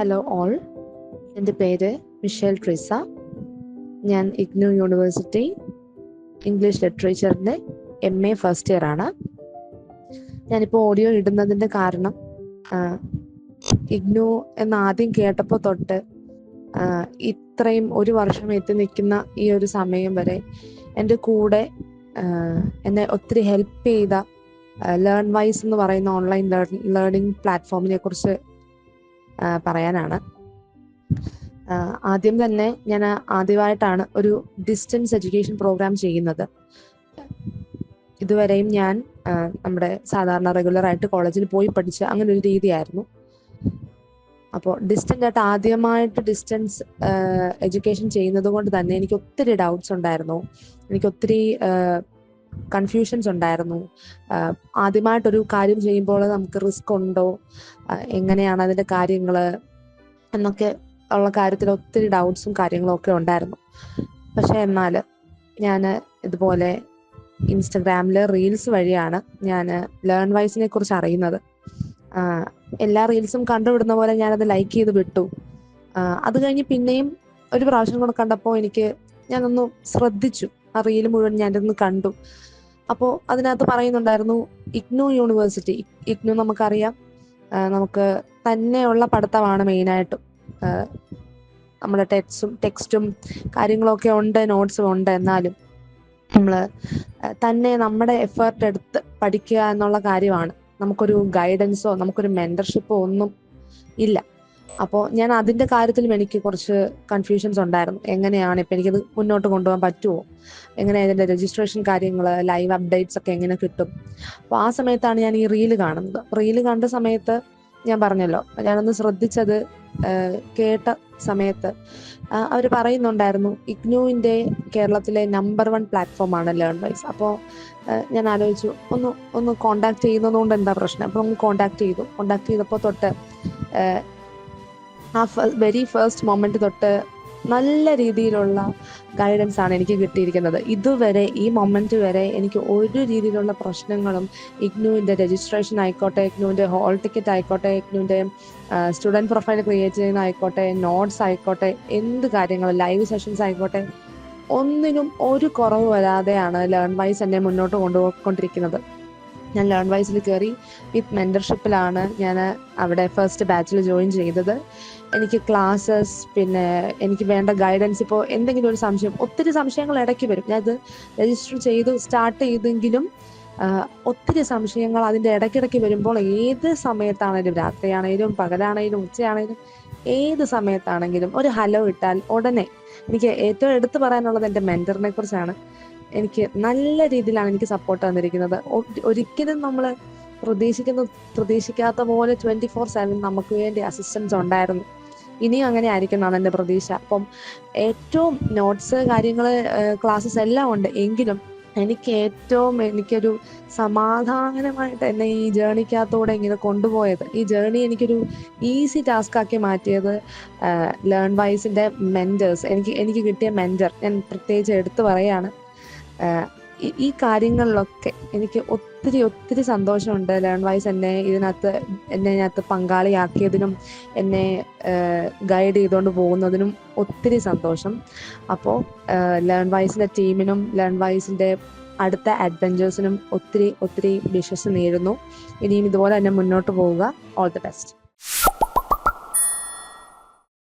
Hello all എന്റെ പേര് Michelle Trisa. ഞാൻ ഇഗ്നു യൂണിവേഴ്സിറ്റി ഇംഗ്ലീഷ് ലിറ്ററേച്ചറിന്റെ എം എ ഫസ്റ്റ് ഇയർ ആണ്. ഞാനിപ്പോൾ ഓഡിയോ ഇടുന്നതിന്റെ കാരണം ഇഗ്നു എന്ന് ആദ്യം കേട്ടപ്പോൾ തൊട്ട് ഇത്രയും ഒരു വർഷം എത്തി നിൽക്കുന്ന ഈ ഒരു സമയം വരെ എന്റെ കൂടെ എന്നെ ഒത്തിരി ഹെൽപ്പ് ചെയ്ത ലേൺ വൈസ് എന്ന് പറയുന്ന ഓൺലൈൻ ലേണിംഗ് പ്ലാറ്റ്ഫോമിനെ കുറിച്ച് പറയാനാണ്. ആദ്യം തന്നെ ഞാൻ ആദ്യമായിട്ടാണ് ഒരു ഡിസ്റ്റൻസ് എഡ്യൂക്കേഷൻ പ്രോഗ്രാം ചെയ്യുന്നത്. ഇതുവരെയും ഞാൻ നമ്മുടെ സാധാരണ റെഗുലർ ആയിട്ട് കോളേജിൽ പോയി പഠിച്ച അങ്ങനെ ഒരു രീതിയായിരുന്നു. അപ്പോൾ ഡിസ്റ്റന്റ് ആയിട്ട് ആദ്യമായിട്ട് ഡിസ്റ്റൻസ് എഡ്യൂക്കേഷൻ ചെയ്യുന്നത് കൊണ്ട് തന്നെ എനിക്ക് ഒത്തിരി ഡൗട്ട്സ് ഉണ്ടായിരുന്നു. എനിക്ക് ഒത്തിരി കൺഫ്യൂഷൻസ് ഉണ്ടായിരുന്നു. ആദ്യമായിട്ടൊരു കാര്യം ചെയ്യുമ്പോൾ നമുക്ക് റിസ്ക് ഉണ്ടോ? എങ്ങനെയാണ് അതിന്റെ കാര്യങ്ങൾ എന്നൊക്കെ ഉള്ള കാര്യത്തിൽ ഒത്തിരി ഡൗട്ട്സും കാര്യങ്ങളും ഒക്കെ ഉണ്ടായിരുന്നു. പക്ഷെ എന്നാൽ ഞാൻ ഇതുപോലെ ഇൻസ്റ്റഗ്രാമിൽ റീൽസ് വഴിയാണ് ഞാൻ ലേൺ വൈസിനെ കുറിച്ച് അറിയുന്നത്. എല്ലാ റീൽസും കണ്ടുവിടുന്ന പോലെ ഞാനത് ലൈക്ക് ചെയ്ത് വിട്ടു. അത് കഴിഞ്ഞ് പിന്നെയും ഒരു പ്രാവശ്യം കൂടെ കണ്ടപ്പോൾ എനിക്ക് ഞാനൊന്ന് ശ്രദ്ധിച്ചു. റീൽ മുഴുവൻ ഞാനിരുന്ന് കണ്ടു. അപ്പോൾ അതിനകത്ത് പറയുന്നുണ്ടായിരുന്നു ഇഗ്നു യൂണിവേഴ്സിറ്റി. ഇഗ്നു നമുക്കറിയാം നമുക്ക് തന്നെയുള്ള പഠിത്തമാണ് മെയിനായിട്ടും. നമ്മുടെ ടെക്സ്റ്റും ടെക്സ്റ്റും കാര്യങ്ങളൊക്കെ ഉണ്ട് നോട്ട്സും ഉണ്ട് എന്നാലും നമ്മൾ തന്നെ നമ്മുടെ എഫേർട്ട് എടുത്ത് പഠിക്കുക എന്നുള്ള കാര്യമാണ്. നമുക്കൊരു ഗൈഡൻസോ നമുക്കൊരു മെന്റർഷിപ്പോ ഒന്നും ഇല്ല. അപ്പോൾ ഞാൻ അതിന്റെ കാര്യത്തിലും എനിക്ക് കുറച്ച് കൺഫ്യൂഷൻസ് ഉണ്ടായിരുന്നു. എങ്ങനെയാണ് ഇപ്പം എനിക്കത് മുന്നോട്ട് കൊണ്ടുപോകാൻ പറ്റുമോ എങ്ങനെ ഇതിന്റെ രജിസ്ട്രേഷൻ കാര്യങ്ങൾ ലൈവ് അപ്ഡേറ്റ്സ് ഒക്കെ എങ്ങനെ കിട്ടും? അപ്പോൾ ആ സമയത്താണ് ഞാൻ ഈ റീൽ കാണുന്നത്. റീൽ കണ്ട സമയത്ത് ഞാൻ പറഞ്ഞല്ലോ ഞാനൊന്ന് ശ്രദ്ധിച്ചത് കേട്ട സമയത്ത് അവർ പറയുന്നുണ്ടായിരുന്നു ഇഗ്നുവിന്റെ കേരളത്തിലെ നമ്പർ വൺ പ്ലാറ്റ്ഫോമാണ് ലേൺ വൈസ് അപ്പോൾ ഞാൻ ആലോചിച്ചു ഒന്ന് ഒന്ന് കോണ്ടാക്ട് ചെയ്യുന്നതുകൊണ്ട് എന്താ പ്രശ്നം? അപ്പോൾ ഒന്ന് കോണ്ടാക്ട് ചെയ്തു. കോണ്ടാക്ട് ചെയ്തപ്പോൾ തൊട്ട് ആ വെരി ഫസ്റ്റ് മൊമെന്റ് തൊട്ട് നല്ല രീതിയിലുള്ള ഗൈഡൻസ് ആണ് എനിക്ക് കിട്ടിയിരിക്കുന്നത്. ഇതുവരെ ഈ മൊമെന്റ് വരെ എനിക്ക് ഒരു രീതിയിലുള്ള പ്രശ്നങ്ങളും ഇഗ്നുവിന്റെ രജിസ്ട്രേഷൻ ആയിക്കോട്ടെ ഇഗ്നുവിന്റെ ഹോൾ ടിക്കറ്റ് ആയിക്കോട്ടെ ഇഗ്നുവിന്റെ സ്റ്റുഡന്റ് പ്രൊഫൈൽ ക്രിയേറ്റ് ചെയ്യുന്ന ആയിക്കോട്ടെ നോട്ട്സ് ആയിക്കോട്ടെ എന്ത് കാര്യങ്ങൾ ലൈവ് സെഷൻസ് ആയിക്കോട്ടെ ഒന്നിനും ഒരു കുറവ് വരാതെയാണ് ലേൺ വൈസ് എന്നെ മുന്നോട്ട് കൊണ്ടുപോയിക്കൊണ്ടിരിക്കുന്നത്. ഞാൻ ലേൺ വൈസിൽ കയറി വിത്ത് മെന്റർഷിപ്പിലാണ് ഞാൻ അവിടെ ഫസ്റ്റ് ബാച്ചിൽ ജോയിൻ ചെയ്തത്. എനിക്ക് ക്ലാസ്സസ് പിന്നെ എനിക്ക് വേണ്ട ഗൈഡൻസ് ഇപ്പോൾ എന്തെങ്കിലും ഒരു സംശയം ഒത്തിരി സംശയങ്ങൾ ഇടയ്ക്ക് വരും. ഞാനത് രജിസ്റ്റർ ചെയ്തു സ്റ്റാർട്ട് ചെയ്തെങ്കിലും ഒത്തിരി സംശയങ്ങൾ അതിന്റെ ഇടയ്ക്കിടയ്ക്ക് വരുമ്പോൾ ഏത് സമയത്താണേലും രാത്രിയാണേലും പകലാണേലും ഉച്ചയാണേലും ഏത് സമയത്താണെങ്കിലും ഒരു ഹലോ ഇട്ടാൽ ഉടനെ എനിക്ക് ഏറ്റവും എടുത്തു പറയാനുള്ളത് എന്റെ മെന്ററിനെ കുറിച്ചാണ്. എനിക്ക് നല്ല രീതിയിലാണ് എനിക്ക് സപ്പോർട്ട് തന്നിരിക്കുന്നത്. ഒരിക്കലും നമ്മൾ പ്രതീക്ഷിക്കുന്ന പ്രതീക്ഷിക്കാത്ത പോലെ ട്വന്റി ഫോർ സെവൻ നമുക്ക് വേണ്ടി അസിസ്റ്റൻസ് ഉണ്ടായിരുന്നു. ഇനിയും അങ്ങനെ ആയിരിക്കും എന്നാണ് എന്റെ പ്രതീക്ഷ. അപ്പം ഏറ്റവും നോട്ട്സ് കാര്യങ്ങൾ ക്ലാസ്സസ് എല്ലാം ഉണ്ട്. എങ്കിലും എനിക്ക് ഏറ്റവും എനിക്കൊരു സമാധാനമായിട്ട് എന്നെ ഈ ജേണിക്കകത്തൂടെ ഇങ്ങനെ കൊണ്ടുപോയത്. ഈ ജേണി എനിക്കൊരു ഈസി ടാസ്ക് ആക്കി മാറ്റിയത് ലേൺ വൈസിന്റെ മെന്റേഴ്സ് എനിക്ക് എനിക്ക് കിട്ടിയ മെന്റർ ഞാൻ പ്രത്യേകിച്ച് എടുത്തു പറയാണ്. ഈ- കാര്യങ്ങളിലൊക്കെ എനിക്ക് ഒത്തിരി ഒത്തിരി സന്തോഷമുണ്ട്. ലേൺ വൈസ് എന്നെ ഇതിനകത്ത് എന്നെ ഇതിനകത്ത് പങ്കാളിയാക്കിയതിനും എന്നെ ഗൈഡ് ചെയ്തുകൊണ്ട് പോകുന്നതിനും ഒത്തിരി സന്തോഷം. അപ്പോൾ ലേൺ വൈസിന്റെ ടീമിനും ലേൺ വൈസിന്റെ അടുത്ത അഡ്വഞ്ചേഴ്സിനും ഒത്തിരി ഒത്തിരി വിശ്വസ് നേരുന്നു. ഇനിയും ഇതുപോലെ തന്നെ മുന്നോട്ട് പോവുക. All the best